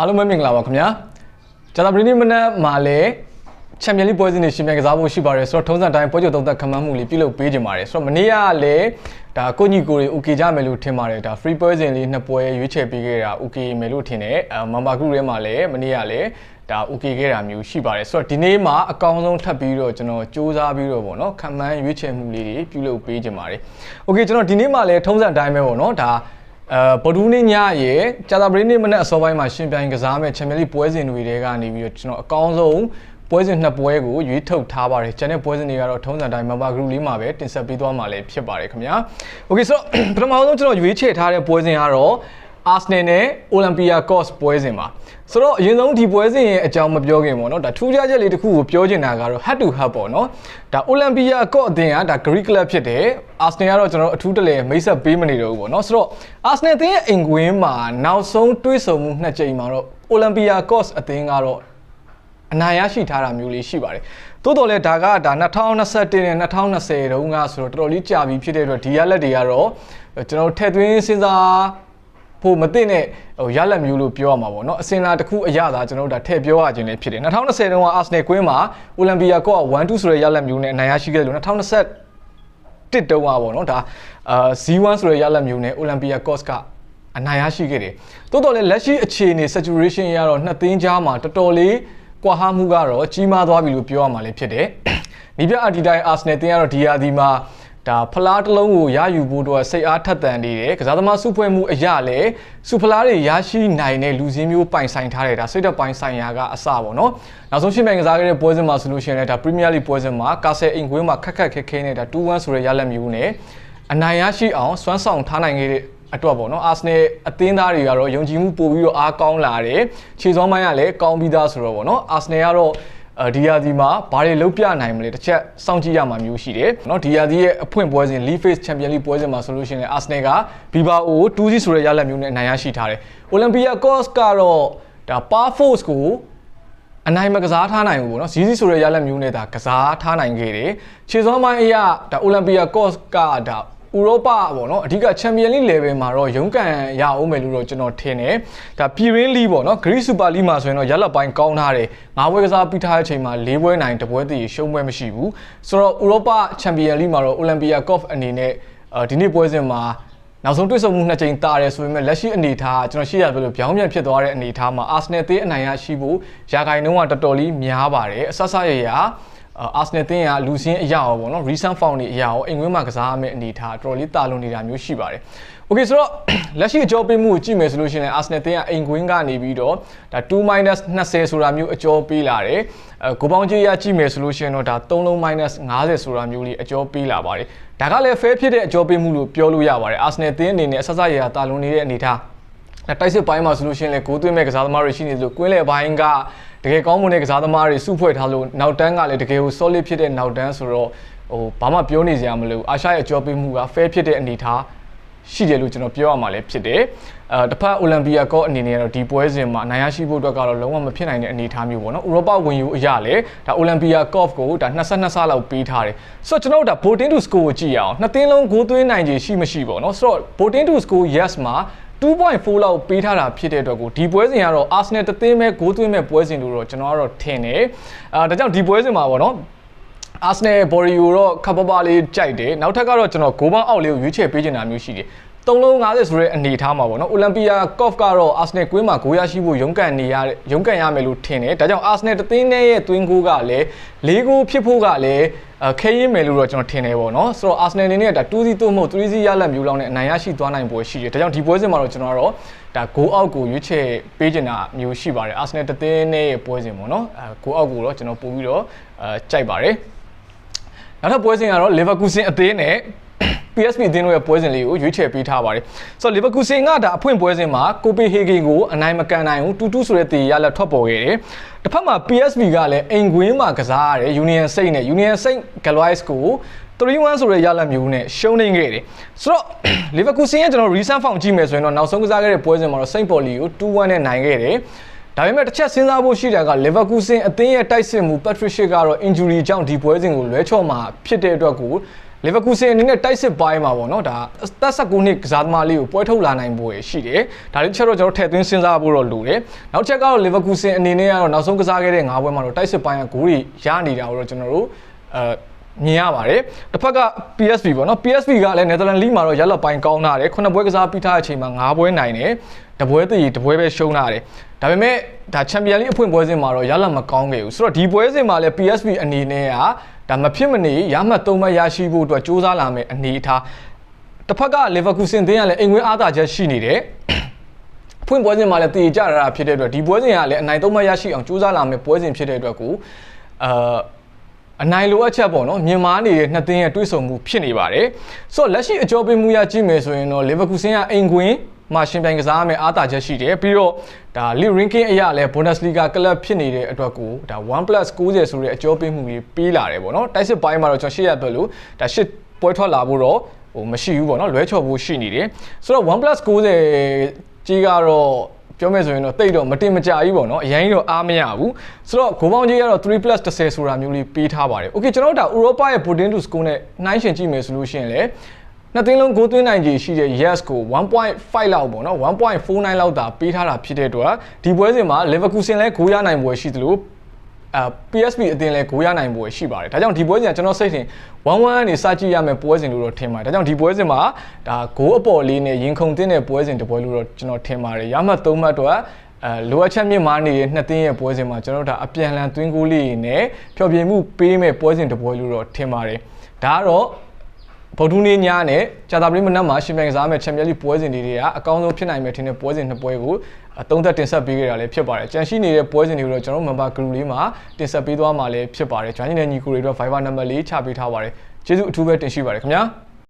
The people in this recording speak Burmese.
အားလုံးပဲမင်္ဂလာပါခင်ဗျာဂျာတာပရီနီမနက်မှာလည်းချန်ပီယံလိပွဲစဉ်တွေရှင်ပြိုင်ကစားဖို့ရှိပါတယ်ဆိုတော့ထုံးစံတိုင်းပွဲချုပ်သုံးသက်ခန့်မှန်းမှုလေးပြုလုပ်ပေးကြပါတယ်ဆိုတော့မနေ့ကလည်းဒါကိုညီကိုတွေ okay ကြမယ်လို့ထင်ပါတယ်ဒါ free ပွဲစဉ်လေးနှစ်ပွဲရွေးချယ်ပေးခဲ့တာ okay မယ်လို့ထင်တယ်အဲမမ်ဘာဂရုထဲမှာလည်းမနေ့ကလည်းဒါ okay ခဲ့တာမျိုးရှိပါတယ်ဆိုတော့ဒီနေ့မှာအကောင်းဆုံးထပ်ပြီးတော့ကျွန်တော်စူးစမ်းပြီးတော့ဗောနော်ခံမှန်းရွေးချယ်မှုလေးတွေပြုလုပ်ပေးကြပါတယ် okay ကျွန်တော်ဒီနေ့မှာလည်းထုံးစံတိုင်းပဲဗောနော်ဒါ အဲဗဒူးနေ့ညရေကြာတာပရိနေ့မနေ့အစောပိုင်းမှာရှင်ပြိုင်ကစားမဲ့ချန်ပီယံလိပွဲစဉ်တွေတဲကနေပြီးတော့ကျွန်တော်အကောင်းဆုံးပွဲစဉ်နှစ်ပွဲကိုရွေးထုတ်ထားပါတယ်ကျန်တဲ့ပွဲစဉ်တွေကတော့ထုံးစံတိုင်း member group လေးမှာပဲတင်ဆက်ပေးသွားမှာလည်းဖြစ်ပါတယ်ခင်ဗျာ okay ဆိုတော့ပထမဆုံးကျွန်တော်ရွေးချယ်ထားတဲ့ပွဲစဉ်ကတော့ Arsenal နဲ့ Olympia Cos ပွဲစဉ်ပါဆိုတော့အရင်ဆုံးဒီပွဲစဉ်ရဲ့အကြောင်းမပြောခင်ပေါ့နော်ဒါထူးခြားချက်လေးတစ်ခုကိုပြောချင်တာကတော့ head to head ပေါ့နော်ဒါ Olympia Cos အသင်းကဒါ Greek club ဖြစ်တယ် Arsenal ကတော့ကျွန်တော်တို့အထူးတလဲမိတ်ဆက်ပေးမနေတော့ဘူးပေါ့နော်ဆိုတော့ Arsenal အသင်းရဲ့အိမ်ကွင်းမှာနောက်ဆုံးတွေးဆုံမှုနှစ်ကြိမ်မှာတော့ Olympia Cos အသင်းကတော့အနာရရှိထားတာမျိုးလေးရှိပါတယ်။တိုးတော်လဲဒါကဒါ2021နဲ့2020တုန်းကဆိုတော့တော်တော်လေးကြာပြီဖြစ်တဲ့အတွက်ဒီရလက်တွေကတော့ကျွန်တော်ထည့်သွင်းစဉ်းစား ဖို့မသိတဲ့ဟိုရလက်မျိုးလို့ပြောရမှာပေါ့နော်အစင်လာတစ်ခုအရသာကျွန်တော်တို့ဒါထည့်ပြောရခြင်းလည်းဖြစ်တယ်2020တုန်းက Arsenal ကွင်းမှာ Olympia ကောက1-2ဆိုတဲ့ရလက်မျိုးနဲ့အနိုင်ရရှိခဲ့တယ်လို့2020တစ်တုန်းကပေါ့နော်ဒါအာ Z1 ဆိုတဲ့ရလက်မျိုးနဲ့ Olympia Cos ကအနိုင်ရရှိခဲ့တယ်တိုးတော်လဲလက်ရှိအခြေအနေ saturation ရတော့နှစ်သင်းကြားမှာတော်တော်လေးကွာဟမှုကတော့ကြီးမားသွားပြီလို့ပြောရမှာလည်းဖြစ်တယ်။ဒီပြအဒီတိုင်းအာဆနယ်တင်းကတော့ဒီယာဒီမှာ ဒါဖလားတစ်လုံးကိုရယူဖို့တော့စိတ်အားထက်သန်နေတယ်။ကစားသမားစုဖွဲ့မှုအရာလည်းစုဖလားတွေရရှိနိုင်တဲ့လူစင်းမျိုးပိုင်ဆိုင်ထားတယ်ဒါစိတ်သက်ပိုင်ဆိုင်ရာကအစပေါ့နော်။နောက်ဆုံးရှင်းပြကစားခဲ့တဲ့ပွဲစဉ်မှာဆိုလို့ရှိရင်လည်းဒါ Premier League ပွဲစဉ်မှာကာဆယ်အိမ်ကွင်းမှာခက်ခက်ခဲခဲနဲ့ဒါ2-1ဆိုတဲ့ရလဒ်မျိုးနဲ့အနိုင်ရရှိအောင်စွမ်းဆောင်ထားနိုင်ခဲ့တဲ့အတွက်ပေါ့နော်အာဆနယ်အသင်းသားတွေကတော့ယုံကြည်မှုပို့ပြီးတော့အားကောင်းလာတယ်ခြေစောင်းပိုင်းကလည်းကောင်းပြီးသားဆိုတော့ပေါ့နော်အာဆနယ်ကတော့ ဒီယာဒီမှာဘာတွေလုပ်ပြနိုင်မလဲတစ်ချက်စောင့်ကြည့်ရမှာမျိုးရှိတယ်เนาะဒီယာဒီရဲ့အဖွင့်ပွဲစဉ် League Face Champions League ပွဲစဉ်မှာဆိုလို့ရှိရင်အာဆနယ်က Bilbao ကို2-0ဆိုတဲ့ရလဒ်မျိုးနဲ့အနိုင်ရရှိထားတယ် Olympiacos ကတော့ဒါ Par Force ကိုအနိုင်မကစားထားနိုင်ဘူးပေါ့နော်ဇီးဇီဆိုတဲ့ရလက်မျိုးနဲ့ဒါကစားထားနိုင်ခဲ့တယ်ခြေစောင်းပိုင်းအရာဒါအိုလံပီယာကော့စ်ကဒါ ဥရောပပေါ့နော်အဓိကချန်ပီယံလိ level မှာတော့ရုန်းကန်ရအောင်မယ်လို့တော့ကျွန်တော်ထင်တယ်ဒါပြည်ရင်းလီပေါ့နော် Greece Super League မှာဆိုရင်တော့ရလက်ပိုင်းကောင်းထားတယ်ငါးပွဲကစားပြီးထားတဲ့အချိန်မှာ၄ပွဲနိုင်တပွဲတည်ရှုံးပွဲမရှိဘူးဆိုတော့ဥရောပချန်ပီယံလိမှာတော့ Olympia Cup အနေနဲ့ဒီနေ့ပွဲစဉ်မှာနောက်ဆုံးတွေ့ဆုံမှုနှစ်ကြိမ်တာတယ်ဆိုပေမဲ့လက်ရှိအနေအထားကျွန်တော်ရှိရပြလို့ပြောင်းပြန်ဖြစ်သွားတဲ့အနေအထားမှာ Arsenal သေးအနိုင်ရရှိဖို့ရာဂိုင်နှုန်းကတော်တော်လေးများပါတယ်အဆဆရရ အာဆနယ်တင်းကလူစင်းအရာရောပေါ့နော် recent form တွေအရာရောအိမ်ဝင်းမှာကစားရမယ့်အနေအထားတော်တော်လေးတာလွန်နေတာမျိုးရှိပါတယ်။ Okay ဆိုတော့လက်ရှိအကျော်ပေးမှုကိုကြည့်မယ်ဆိုလို့ရှိရင်အာဆနယ်တင်းကအိမ်ကွင်းကနေပြီးတော့ဒါ2 20ဆိုတာမျိုးအကျော်ပေးလာတယ်။အဲကိုပေါင်းကြီးရကြည့်မယ်ဆိုလို့ရှိရင်တော့ဒါ3လုံး 50ဆိုတာမျိုးလေးအကျော်ပေးလာပါတယ်။ဒါကလည်း fair ဖြစ်တဲ့အကျော်ပေးမှုလို့ပြောလို့ရပါတယ်။အာဆနယ်တင်းအနေနဲ့အဆဆရရတာလွန်နေတဲ့အနေအထား တိုက်စစ်ပိုင်းမှာဆိုလို့ရှိရင်လည်းဂိုးသွင်းမဲ့ကစားသမားတွေရှိနေသလိုကွင်းလယ်ပိုင်းကတကယ်ကောင်းမွန်တဲ့ကစားသမားတွေစုဖွဲ့ထားလို့နောက်တန်းကလည်းတကယ်ကို solid ဖြစ်တဲ့နောက်တန်းဆိုတော့ဟိုဘာမှပြောနေစရာမလိုအာရှရဲ့ကြောပေးမှုက fair ဖြစ်တဲ့အနေအထားရှိတယ်လို့ကျွန်တော်ပြောရမှာလည်းဖြစ်တယ်အဲတစ်ဖက်အိုလံပီယာကောအနေနဲ့ကတော့ဒီပွဲစဉ်မှာနိုင်ရရှိဖို့အတွက်ကတော့လုံးဝမဖြစ်နိုင်တဲ့အနေအထားမျိုးပေါ့နော်ဥရောပဝင်ယူအရာလေဒါအိုလံပီယာကော့ကိုဒါ22ဆလောက်ပေးထားတယ်ဆိုတော့ကျွန်တော်တို့ဒါ voting to score ကိုကြည့်ရအောင်နှစ်သင်းလုံးဂိုးသွင်းနိုင်ခြေရှိမရှိပေါ့နော်ဆိုတော့ voting to score yes မှာ 2.4လောက်ပေးထားတာဖြစ်တဲ့အတွက်ကိုဒီပွဲစဉ်ကတော့ Arsenal တသင်းပဲဂိုးသွင်းမဲ့ပွဲစဉ်လို့တော့ကျွန်တော်ကတော့ထင်တယ်အာဒါကြောင့်ဒီပွဲစဉ်မှာပေါ့နော်အာဆနယ်ဘော်ရီယိုတော့ခပ်ပပလေးကြိုက်တယ်နောက်ထပ်ကတော့ကျွန်တော်ဂိုးပေါင်းအောက်လေးကိုရွေးချယ်ပေးချင်တာမျိုးရှိတယ် 3လုံး50ဆိုတဲ့အနေထားမှာပေါ့နော်အိုလံပီယာကော့ဖ်ကတော့အာဆနယ်ကွင်းမှာဂိုးရရှိဖို့ရုန်းကန်နေရရုန်းကန်ရမယ်လို့ထင်တယ်ဒါကြောင့်အာဆနယ်တသင်းနဲ့ရဲ့သွင်းဂိုးကလည်း၄ဂိုးဖြစ်ဖို့ကလည်းခဲရင်းမယ်လို့တော့ကျွန်တော်ထင်တယ်ပေါ့နော်ဆိုတော့အာဆနယ်အနေနဲ့ဒါ2စီသို့မဟုတ်3စီရလက်မျိုးလောက်နဲ့အနိုင်ရရှိသွားနိုင်ပွဲရှိတယ်ဒါကြောင့်ဒီပွဲစဉ်မှာတော့ကျွန်တော်ကတော့ဒါဂိုးအောက်ကိုရွေးချယ်ပေးချင်တာမျိုးရှိပါတယ်အာဆနယ်တသင်းနဲ့ရဲ့ပွဲစဉ်ပေါ့နော်အဲဂိုးအောက်ကိုတော့ကျွန်တော်ပို့ပြီးတော့အဲကြိုက်ပါတယ်နောက်ထပ်ပွဲစဉ်ကတော့ Leverkusen အသင်းနဲ့ PSV အသင်းတို့ရဲ့ပွဲစဉ်လေးကိုရွေးချယ်ပေးထားပါတယ်။ဆိုတော့ Leverkusen ကဒါအဖွင့်ပွဲစဉ်မှာ Copenhagen ကိုအနိုင်မကန်နိုင်ဘူး2-2ဆိုတဲ့တည်ရလက်ထွက်ပေါ်ခဲ့တယ်။တစ်ဖက်မှာ PSV ကလည်းအိမ်ကွင်းမှာကစားရတယ် Union Saint နဲ့ Union Saint Galois ကို3-1ဆိုတဲ့ရလက်မျိုးနဲ့ရှုံးနေခဲ့တယ်။ဆိုတော့ Leverkusen ရဲ့ကျွန်တော် recent form ကြည့်မယ်ဆိုရင်တော့နောက်ဆုံးကစားခဲ့တဲ့ပွဲစဉ်မှာတော့ Saint Pauli ကို2-1နဲ့နိုင်ခဲ့တယ်။ဒါပေမဲ့တစ်ချက်စဉ်းစားဖို့ရှိတာက Leverkusen အသင်းရဲ့တိုက်စစ်မှု Patrick Schick ကတော့ injury ကြောင့်ဒီပွဲစဉ်ကိုလွဲချော့မှာဖြစ်တဲ့အတွက်ကို လီဗာပူးဆင်အနေနဲ့တိုက်စစ်ပိုင်းမှာပေါ့နော်ဒါတက်19နှစ်ကစားသမားလေးကိုပွဲထုတ်လာနိုင်ဖို့ရရှိတယ်ဒါလေးတစ်ချက်တော့ကျွန်တော်ထည့်သွင်းစဉ်းစားဖို့တော့လိုတယ်နောက်တစ်ချက်ကတော့လီဗာပူးဆင်အနေနဲ့ကတော့နောက်ဆုံးကစားခဲ့တဲ့၅ပွဲမှာတော့တိုက်စစ်ပိုင်းကဂိုးတွေရနေတာကိုတော့ကျွန်တော်တို့အဲမြင်ရပါတယ်တစ်ဖက်က PSV ပေါ့နော် PSV ကလည်း Netherlands League မှာတော့ရလပိုင်းကောင်းတာတယ်ခုနှစ်ပွဲကစားပြီးထားတဲ့အချိန်မှာ၅ပွဲနိုင်တယ်တပွဲတည်တပွဲပဲရှုံးတာတယ်ဒါပေမဲ့ဒါချန်ပီယံလိအဖွင့်ပွဲစဉ်မှာတော့ရလမကောင်းခဲ့ဘူးဆိုတော့ဒီပွဲစဉ်မှာလည်း PSV အနေနဲ့က ဒါမဖြစ်မနေရမှတ်၃မှတ်ရရှိဖို့အတွက်စူးစမ်းလာမယ်အနေအထားတစ်ဖက်က Leverkusen တင်းကလည်းအိမ်ဝင်အားသာချက်ရှိနေတယ်ဖွင့်ပွဲစဉ်မှာလည်းတည်ကြရတာဖြစ်တဲ့အတွက်ဒီပွဲစဉ်ကလည်းအနိုင်သုံးမှတ်ရရှိအောင်ကြိုးစားလာမယ်ပွဲစဉ်ဖြစ်တဲ့အတွက်ကိုအာအနိုင်လိုအပ်ချက်ပေါ့နော်မြန်မာနေတဲ့နှစ်သင်းရဲ့တွဲဆုံမှုဖြစ်နေပါတယ်ဆိုတော့လက်ရှိအကြောပေးမှုရကြည့်မယ်ဆိုရင်တော့လီဗာပူးဆင်ကအိမ်ကွင်း မှာရှင်ပြိုင်ကစားရမယ့်အားသာချက်ရှိတယ်ပြီးတော့ဒါ league ranking အရလည်း Bundesliga ကလပ်ဖြစ်နေတဲ့အတွက်ကိုဒါ1 90ဆိုတဲ့အကျော်ပေးမှုကြီးပေးလာတယ်ပေါ့နော်တိုက်စစ်ပိုင်းမှာတော့ကျွန်တော်ရှေ့ရပြောလို့ဒါရှစ်ပွဲထွက်လာဖို့တော့ဟိုမရှိဘူးပေါ့နော်လွဲချော်ဖို့ရှိနေတယ်ဆိုတော့1 90ကြီးကတော့ပြောမယ်ဆိုရင်တော့တိတ်တော့မတင်မကြကြီးပေါ့နော်အရင်တော့အားမရဘူးဆိုတော့ဂိုးပေါင်းကြီးကတော့3 plus 10ဆိုတာမျိုးလေးပေးထားပါတယ် okay ကျွန်တော်တို့ဒါဥရောပရဲ့ Bodin to Score နဲ့နှိုင်းယှဉ်ကြည့်မယ်ဆိုလို့ရှိရင်လည်း နှစ်သိန်းလုံးဂိုးသွင်းနိုင်ခြေရှိတဲ့ yes ကို1.5လောက်ပေါ့နော်1.49လောက်တာပေးထားတာဖြစ်တဲ့အတွက်ဒီပွဲစဉ်မှာ Leverkusen လည်းဂိုးရနိုင်ပွဲရှိသလိုအာ PSV အတင်းလဲဂိုးရနိုင်ပွဲရှိပါတယ်ဒါကြောင့်ဒီပွဲစဉ်ကကျွန်တော်စိတ်ထင်1-1ကနေစကြည့်ရမယ်ပွဲစဉ်လို့တော့ထင်ပါတယ်ဒါကြောင့်ဒီပွဲစဉ်မှာဒါဂိုးအပေါ်လေးနဲ့ရင်ခုန်တင်းတဲ့ပွဲစဉ်တစ်ပွဲလို့တော့ကျွန်တော်ထင်ပါတယ်ရမှတ်3မှတ်တော့အဲလိုအပ်ချက်မြင့်မားနေတဲ့နှစ်သင်းရဲ့ပွဲစဉ်မှာကျွန်တော်တို့ဒါအပြန်လှန်သွင်းကိုလေးနဲ့ဖျော်ဖြေမှုပေးမဲ့ပွဲစဉ်တစ်ပွဲလို့တော့ထင်ပါတယ်ဒါကတော့ ဗုဒ္ဓနေ့ညနဲ့ကြာသပတေးမနက်မှာရှင်ပြိုင်ကစားမဲ့ချန်ပီယံလိပွဲစဉ်တွေကအကောင်းဆုံးဖြစ်နိုင်မယ်ထင်တဲ့ပွဲစဉ်နှစ်ပွဲကိုအသုံးသက်တင်ဆက်ပေးကြတာလည်းဖြစ်ပါတယ်။ကြံရှိနေတဲ့ပွဲစဉ်တွေကိုတော့ကျွန်တော်တို့ member group လေးမှာတင်ဆက်ပေးသွားမှာလည်းဖြစ်ပါတယ်။ကျွမ်းကျင်တဲ့ညီကိုတွေတော့ Viber number လေးချပေးထားပါတယ်။ကျေးဇူးအထူးပဲတင်ရှိပါတယ်ခင်ဗျာ။